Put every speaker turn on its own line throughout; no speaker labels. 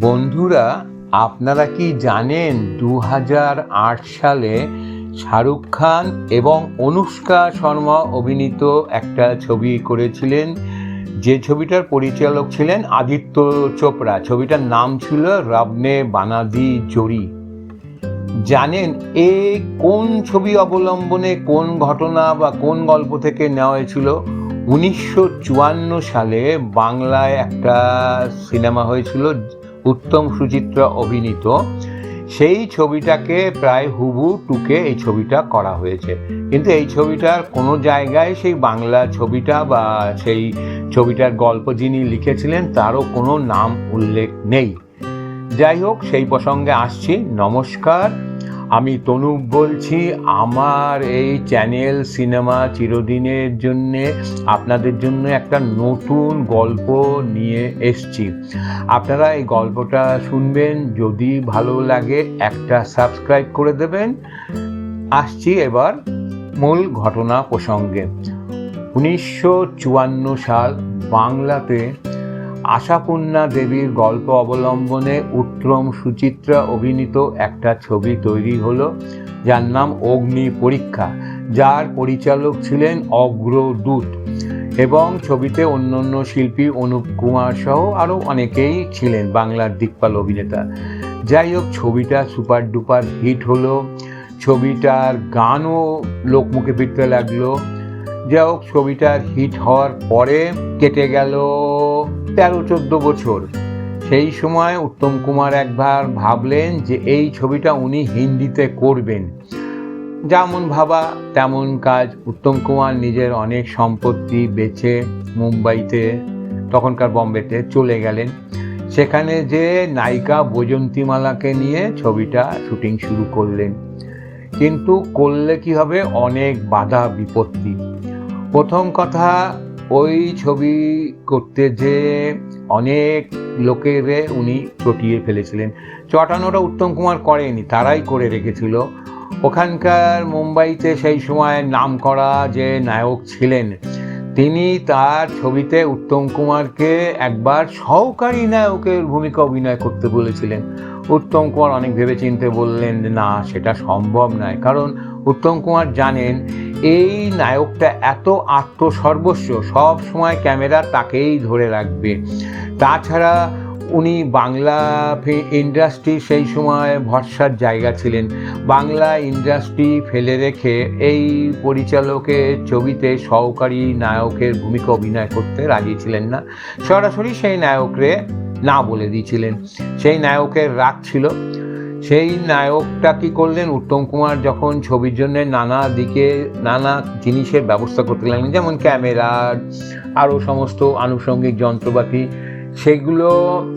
বন্ধুরা, আপনারা কি জানেন দু হাজার আট সালে শাহরুখ খান এবং অনুষ্কা শর্মা অভিনীত একটা ছবি করেছিলেন? যে ছবিটার পরিচালক ছিলেন আদিত্য চোপড়া। ছবিটার নাম ছিল রবনে বানাদি জড়ি জানেন এ কোন ছবি অবলম্বনে কোন ঘটনা বা কোন গল্প থেকে নেওয়া হয়েছিল? উনিশশো চুয়ান্ন সালে বাংলায় একটা সিনেমা হয়েছিল উত্তম সুচিত্রা অভিনীত। সেই ছবিটাকে প্রায় হুবু টুকে এই ছবিটা করা হয়েছে। কিন্তু এই ছবিটার কোনো জায়গায় সেই বাংলা ছবিটা বা সেই ছবিটার গল্প যিনি লিখেছিলেন, তারও কোনো নাম উল্লেখ নেই। যাই হোক, সেই প্রসঙ্গে আসছি। নমস্কার। আমি তনুপ বলছি, আমার এই চ্যানেল সিনেমা চিরদিনের জন্যে আপনাদের জন্য একটা নতুন গল্প নিয়ে এসছি। আপনারা এই গল্পটা শুনবেন, যদি ভালো লাগে একটা সাবস্ক্রাইব করে দেবেন। আসছি এবার মূল ঘটনা প্রসঙ্গে। উনিশশো চুয়ান্ন সাল বাংলাতে আশাপূর্ণা দেবীর গল্প অবলম্বনে উত্তম সুচিত্রা অভিনীত একটা ছবি তৈরি হলো, যার নাম অগ্নি পরীক্ষা, যার পরিচালক ছিলেন অগ্রদূত। এবং ছবিতে অন্যান্য শিল্পী অনুপ কুমার সহ আরও অনেকেই ছিলেন বাংলার দিকপাল অভিনেতা। যাই হোক, ছবিটা সুপার ডুপার হিট হলো, ছবিটার গানও লোকমুখে ফিরতে লাগল। যাই হোক, ছবিটার হিট হওয়ার পরে কেটে গেল। তেরো চোদ্দ বছর। সেই সময় উত্তম কুমার একবার ভাবলেন যে এই ছবিটা উনি হিন্দিতে করবেন। যেমন ভাবা, তেমন কাজ। উত্তম কুমার নিজের অনেক সম্পত্তি বেচে মুম্বাইতে, তখনকার বম্বেতে চলে গেলেন। সেখানে যে নায়িকা বৈজন্তীমালাকে নিয়ে ছবিটা শুটিং শুরু করলেন। কিন্তু করলে কি হবে? অনেক বাধা বিপত্তি প্রথম কথা ওই ছবি করতে যে অনেক লোকের উনি চটিয়ে ফেলেছিলেন। চটানোটা উত্তম কুমার করেনি, তারাই করে রেখেছিল। ওখানকার মুম্বাইতে সেই সময় নাম করা যে নায়ক ছিলেন, তিনি তার ছবিতে উত্তম কুমারকে একবার সহকারী নায়কের ভূমিকা অভিনয় করতে বলেছিলেন। উত্তম কুমার অনেক ভেবেচিন্তে বললেন, না, সেটা সম্ভব নয়। কারণ উত্তম কুমার জানেন এই নায়কটা এত আত্মসর্বস্ব, সব সময় ক্যামেরা তাকেই ধরে রাখবে। তাছাড়া উনি বাংলা ইন্ডাস্ট্রি সেই সময় ভরসার জায়গা ছিলেন। বাংলা ইন্ডাস্ট্রি ফেলে রেখে এই পরিচালকের ছবিতে সহকারী নায়কের ভূমিকা অভিনয় করতে রাজি ছিলেন না। সরাসরি সেই নায়করে না বলে দিয়েছিলেন। সেই নায়কের রাগ ছিল। সেই নায়কটা কি করলেন? উত্তম কুমার যখন ছবির জন্য নানা দিকে, নানা জিনিসের ব্যবস্থা করতে লাগলেন, যেমন ক্যামেরা আরও সমস্ত আনুষঙ্গিক যন্ত্রপাতি, সেগুলো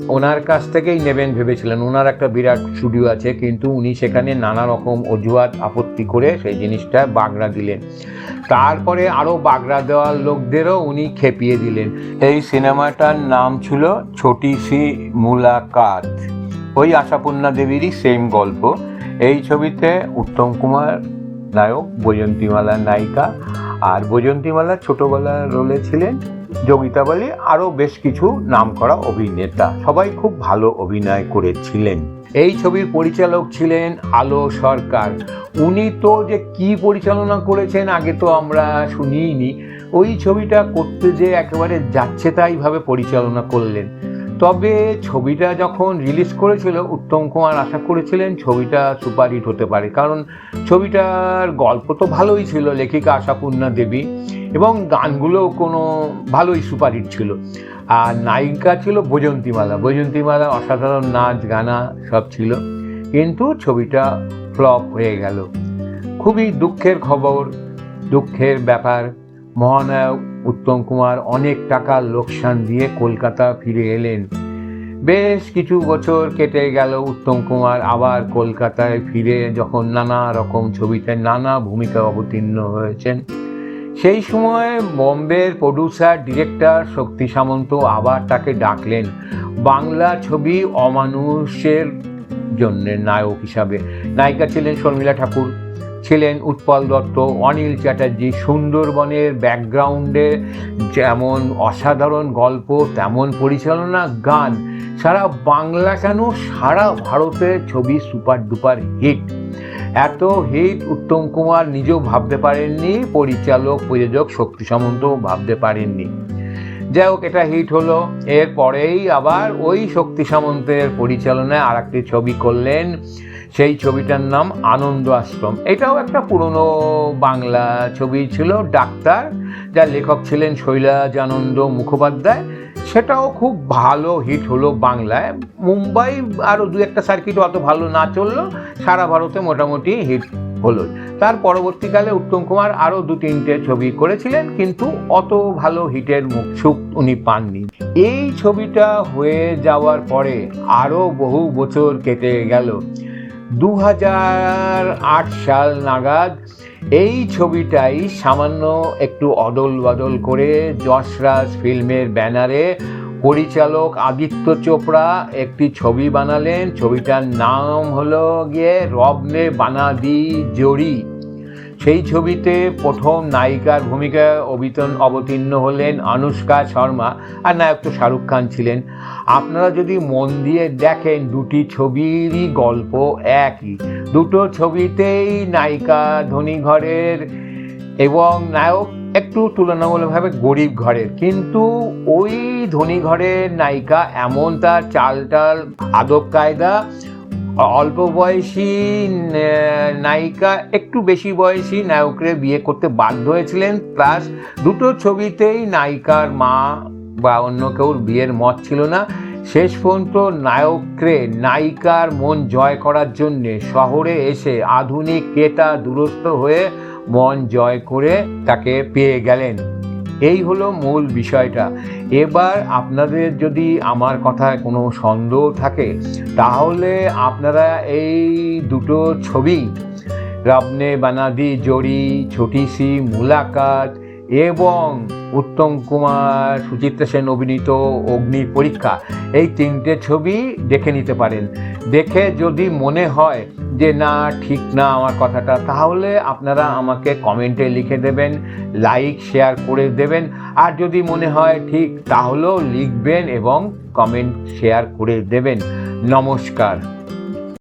ওনার কাছ থেকেই নেবেন ভেবেছিলেন। ওনার একটা বিরাট স্টুডিও আছে, কিন্তু উনি সেখানে নানা রকম অজুহাত, আপত্তি করে সেই জিনিসটা বাগড়া দিলেন। তারপরে আরও বাগড়া দেওয়ার লোকদেরও উনি খেপিয়ে দিলেন। এই সিনেমাটার নাম ছিল ছোটি সি মুলাকাত। ওই আশাপূর্ণা দেবীরই সেম গল্প। এই ছবিতে উত্তম কুমার নায়ক বৈজন্তীমালা নায়িকা আর বৈজন্তীমালা ছোটোবেলার রোলে ছিলেন যোগিতা বলি, আরও বেশ কিছু নামকরা অভিনেতা। সবাই খুব ভালো অভিনয় করেছিলেন। এই ছবির পরিচালক ছিলেন আলো সরকার। উনি তো যে কি পরিচালনা করেছেন আগে তো আমরা শুনিনি ওই ছবিটা করতে যে একেবারে যাচ্ছে তাইভাবে পরিচালনা করলেন। তবে ছবিটা যখন রিলিজ করেছিল, উত্তম কুমার আশা করেছিলেন ছবিটা সুপারহিট হতে পারে। কারণ ছবিটার গল্প তো ভালোই ছিল, লেখিকা আশাপূর্ণা দেবী, এবং গানগুলোও কোনো ভালোই সুপারহিট ছিল। আর নায়িকা ছিল বৈজন্তীমালা। বৈজন্তীমালা অসাধারণ নাচ, গানা সব ছিল। কিন্তু ছবিটা ফ্লপ হয়ে গেল। খুবই দুঃখের খবর, দুঃখের ব্যাপার, মহানায়ক উত্তম কুমার অনেক টাকা লোকসান দিয়ে কলকাতা ফিরে এলেন। বেশ কিছু বছর কেটে গেল, উত্তম কুমার আবার কলকাতায় ফিরে যখন নানা রকম ছবিতে নানা ভূমিকা অবতীর্ণ হয়েছেন। সেই সময় বম্বের প্রডিউসার ডিরেক্টর শক্তি সামন্ত আবার তাকে ডাকলেন বাংলা ছবি অমানুষের জন্য নায়ক হিসাবে। নায়িকা ছিলেন শর্মিলা ঠাকুর। ছিলেন উৎপল দত্ত, অনিল চ্যাটার্জি। সুন্দরবনের ব্যাকগ্রাউন্ডে যেমন অসাধারণ গল্প, তেমন পরিচালনা, গান। সারা বাংলা কেন? সারা ভারতে ছবি সুপার ডুপার হিট। এত হিট উত্তম কুমার নিজেও ভাবতে পারেননি, পরিচালক, প্রযোজক শক্তি সামন্ত ভাবতে পারেননি। যাই হোক এটা হিট হলো। এরপরেই আবার ওই শক্তি সামন্তের পরিচালনায় আর একটি ছবি করলেন। সেই ছবিটার নাম আনন্দ আশ্রম। এটাও একটা পুরনো বাংলা ছবি ছিল, ডাক্তার, যার লেখক ছিলেন শৈলাজানন্দ মুখোপাধ্যায়। সেটাও খুব ভালো হিট হলো বাংলায়। মুম্বাই আরও দু একটা সার্কিট অত ভালো না চলল সারা ভারতে মোটামুটি হিট হলো তার পরবর্তীকালে উত্তম কুমার আরও দু তিনটে ছবি করেছিলেন, কিন্তু অত ভালো হিটের মুখ সুখ উনি পাননি। এই ছবিটা হয়ে যাওয়ার পরে আরও বহু বছর কেটে গেল। দু সাল নাগাদ এই ছবিটাই সামান্য একটু অদল বদল করে যশরাজ ফিল্মের ব্যানারে পরিচালক আদিত্য চোপড়া একটি ছবি বানালেন। ছবিটার নাম হলো গিয়ে রবনে বানাদি জড়ি সেই ছবিতে প্রথম নায়িকার ভূমিকায় অবিতন অবতীর্ণ হলেন অনুষ্কা শর্মা আর নায়ক তো শাহরুখ খান ছিলেন। আপনারা যদি মন দিয়ে দেখেন দুটি ছবিরই গল্প একই। দুটো ছবিতেই নায়িকা ধনী ঘরের এবং নায়ক একটু তুলনামূলকভাবে গরিব ঘরের। কিন্তু ওই ধনী ঘরের নায়িকা এমন তার চালটাল আদব কায়দা, অল্প বয়সী নায়িকা একটু বেশি বয়সী নায়করে বিয়ে করতে বাধ্য হয়েছিলেন। প্লাস দুটো ছবিতেই নায়িকার মা বা অন্য কেউর বিয়ের মত ছিল না। শেষ পর্যন্ত নায়করে নায়িকার মন জয় করার জন্যে শহরে এসে আধুনিক ক্রেতা দুরস্থ হয়ে মন জয় করে তাকে পেয়ে গেলেন। এই হলো মূল বিষয়টা। এবার আপনাদের যদি আমার কথায় কোনো সন্দেহ থাকে, তাহলে আপনারা এই দুটো ছবি, রবনে বানাদি জড়ি ছোটি সি মুলাকাত এবং উত্তম কুমার, সুচিত্রা সেন অভিনীত অগ্নি পরীক্ষা এই তিনটে ছবি দেখে নিতে পারেন। দেখে যদি মনে হয় যে, না, ঠিক না আমার কথাটা, তাহলে আপনারা আমাকে কমেন্টে লিখে দেবেন, লাইক, শেয়ার করে দেবেন। আর যদি মনে হয় ঠিক, তাহলেও লিখবেন এবং কমেন্ট, শেয়ার করে দেবেন। নমস্কার।